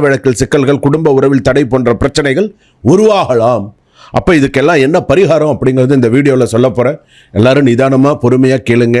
வழக்கில் சிக்கல்கள் குடும்ப உறவில் தடை போன்ற பிரச்சனைகள் உருவாகலாம். அப்போ இதுக்கெல்லாம் என்ன பரிகாரம் அப்படிங்கிறது இந்த வீடியோவில் சொல்ல போகிறேன் எல்லாரும் நிதானமாக பொறுமையாக கேளுங்க.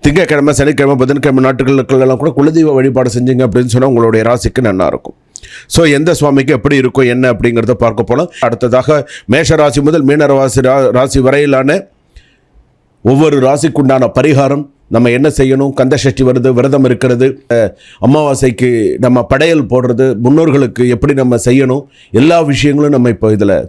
திங்கக்கிழமை சனிக்கிழமை புதன்கிழமை நாட்டுகளுக்கெல்லாம் கூட குலதெய்வ வழிபாடு செஞ்சீங்க அப்படின்னு சொன்னால் உங்களுடைய ராசிக்கு நல்லா இருக்கும். ஸோ எந்த சுவாமிக்கு எப்படி இருக்கும் என்ன அப்படிங்கிறத பார்க்க போகலாம் அடுத்ததாக மேஷ ராசி முதல் மீன ராசி ரா- ராசி வரையிலான ஒவ்வொரு ராசிக்குண்டான பரிகாரம். நம்ம என்ன செய்யணும்? கந்த சஷ்டி வருது விரதம் இருக்கிறது. அமாவாசைக்கு நம்ம படையல் போடுறது முன்னோர்களுக்கு எப்படி நம்ம செய்யணும்? எல்லா விஷயங்களும் நம்ம இப்போ இதில்